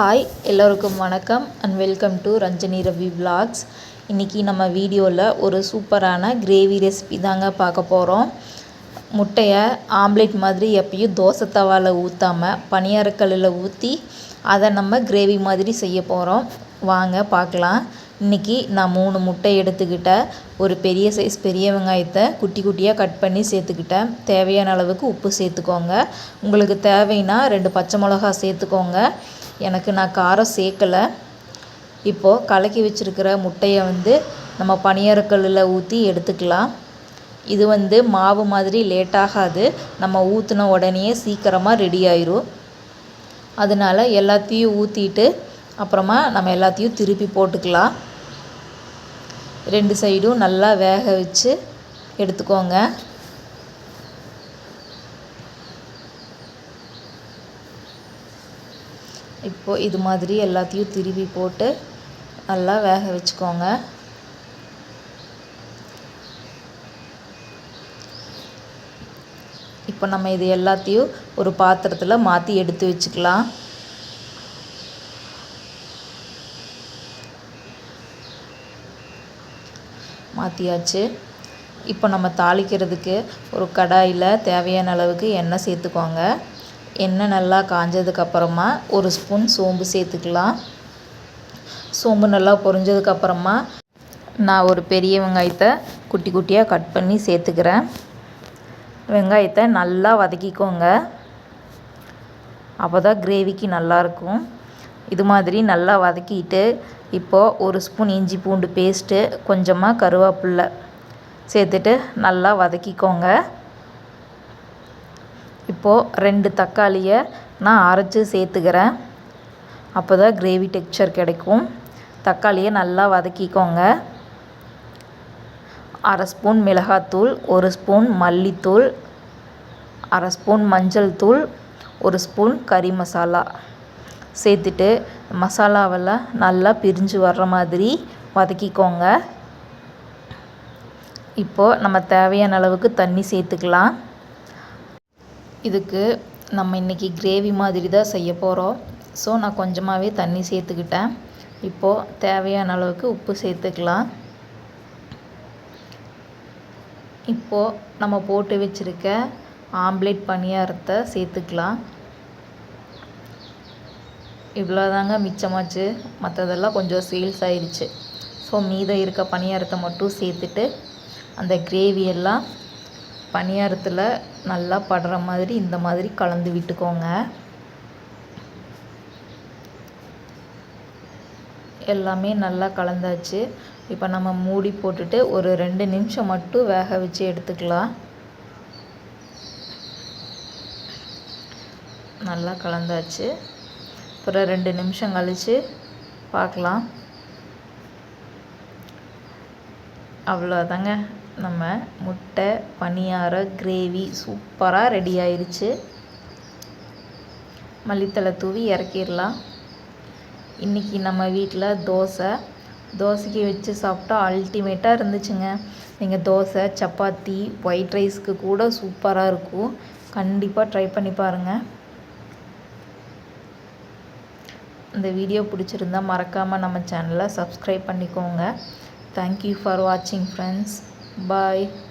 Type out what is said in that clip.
Hi எல்லோருக்கும் வணக்கம் and welcome to Ranjani Ravi vlogs இன்றைக்கி நம்ம வீடியோவில் ஒரு சூப்பரான கிரேவி ரெசிபி தாங்க பார்க்க போகிறோம் முட்டையை ஆம்லேட் மாதிரி எப்பயும் தோசை தவாவில் ஊற்றாமல் பனியாரக்கல்லில் ஊற்றி அதை நம்ம கிரேவி மாதிரி செய்ய போகிறோம் வாங்க பார்க்கலாம். இன்றைக்கி நான் மூணு முட்டை எடுத்துக்கிட்டேன். ஒரு பெரிய சைஸ் பெரிய வெங்காயத்தை குட்டி குட்டியாக கட் பண்ணி சேர்த்துக்கிட்டேன். தேவையான அளவுக்கு உப்பு சேர்த்துக்கோங்க. உங்களுக்கு தேவைன்னா ரெண்டு பச்சை மிளகா சேர்த்துக்கோங்க. எனக்கு நான் காரம் சேர்க்கலை. இப்போது கலக்கி வச்சுருக்கிற முட்டையை வந்து நம்ம பனியாரக்கல்லில் ஊற்றி எடுத்துக்கலாம். இது வந்து மாவு மாதிரி லேட்டாகாது நம்ம ஊற்றின உடனே சீக்கிரமாக ரெடி ஆயிரும். அதனால் எல்லாத்தையும் ஊற்றிட்டு அப்புறமா நம்ம எல்லாத்தையும் திருப்பி போட்டுக்கலாம். ரெண்டு சைடும் நல்லா வேக வச்சு எடுத்துக்கோங்க. இப்போது இது மாதிரி எல்லாத்தையும் திருப்பி போட்டு நல்லா வேக வச்சுக்கோங்க. இப்போ நம்ம இது எல்லாத்தையும் ஒரு பாத்திரத்தில் மாற்றி எடுத்து வச்சுக்கலாம். மாற்றியாச்சு இப்போ நம்ம தாளிக்கிறதுக்கு ஒரு கடாயில் தேவையான அளவுக்கு எண்ணெய் சேர்த்துக்கோங்க. எண்ணெய் நல்லா காஞ்சதுக்கப்புறமா ஒரு ஸ்பூன் சோம்பு சேர்த்துக்கலாம். சோம்பு நல்லா பொரிஞ்சதுக்கப்புறமா நான் ஒரு பெரிய வெங்காயத்தை குட்டி குட்டியாக கட் பண்ணி சேர்த்துக்கிறேன். வெங்காயத்தை நல்லா வதக்கிக்கோங்க. அப்போ தான் கிரேவிக்கு நல்லாயிருக்கும் இது மாதிரி நல்லா வதக்கிட்டு இப்போது ஒரு ஸ்பூன் இஞ்சி பூண்டு பேஸ்ட்டு கொஞ்சமாக கருவேப்பில்லை சேர்த்துட்டு நல்லா வதக்கிக்கோங்க. இப்போது ரெண்டு தக்காளியை நான் அரைச்சி சேர்த்துக்கிறேன். அப்போ தான் கிரேவி டெக்ஸ்சர் கிடைக்கும். தக்காளியை நல்லா வதக்கிக்கோங்க. அரை ஸ்பூன் மிளகாத்தூள் ஒரு ஸ்பூன் மல்லித்தூள் அரை ஸ்பூன் மஞ்சள் தூள் ஒரு ஸ்பூன் கறி மசாலா. சேர்த்துட்டு மசாலாவெல்லாம் நல்லா பிரிஞ்சு வர்ற மாதிரி வதக்கிக்கோங்க. இப்போது நம்ம தேவையான அளவுக்கு தண்ணி சேர்த்துக்கலாம். இதுக்கு நம்ம இன்றைக்கி கிரேவி மாதிரி தான் செய்ய போகிறோம் ஸோ நான் கொஞ்சமாகவே தண்ணி சேர்த்துக்கிட்டேன். இப்போது தேவையான அளவுக்கு உப்பு சேர்த்துக்கலாம். இப்போது நம்ம போட்டு வச்சுருக்க ஆம்லேட் பணியாரத்தை சேர்த்துக்கலாம். இவ்வளோதாங்க மிச்சமாச்சு. மற்றதெல்லாம் கொஞ்சம் சேல்ஸ் ஆயிடுச்சு ஸோ மீதம் இருக்க பணியாரத்தை மட்டும் சேர்த்துட்டு அந்த கிரேவியெல்லாம் பணியாரத்தில் நல்லா படுற மாதிரி இந்த மாதிரி கலந்து விட்டுக்கோங்க. எல்லாமே நல்லா கலந்தாச்சு. இப்போ நம்ம மூடி போட்டுட்டு ஒரு ரெண்டு நிமிஷம் மட்டும் வேக வச்சு எடுத்துக்கலாம். நல்லா கலந்தாச்சு. அப்புறம் ரெண்டு நிமிஷம் கழித்து பார்க்கலாம். அவ்வளோதாங்க நம்ம முட்டை பனியாரம் கிரேவி சூப்பராக ரெடி ஆயிடுச்சு மல்லித்தலை தூவி இறக்கிடலாம். இன்றைக்கி நம்ம வீட்டில் தோசை. தோசைக்கு வச்சு சாப்பிட்டா அல்டிமேட்டாக இருந்துச்சுங்க. நீங்கள் தோசை சப்பாத்தி ஒயிட் ரைஸ்க்கு கூட சூப்பராக இருக்கும். கண்டிப்பாக ட்ரை பண்ணி பாருங்கள் இந்த வீடியோ பிடிச்சிருந்தா மறக்காமல் நம்ம சேனலை சப்ஸ்கிரைப் பண்ணிக்கோங்க. தேங்க்யூ ஃபார் வாட்சிங் ஃப்ரெண்ட்ஸ் Bye.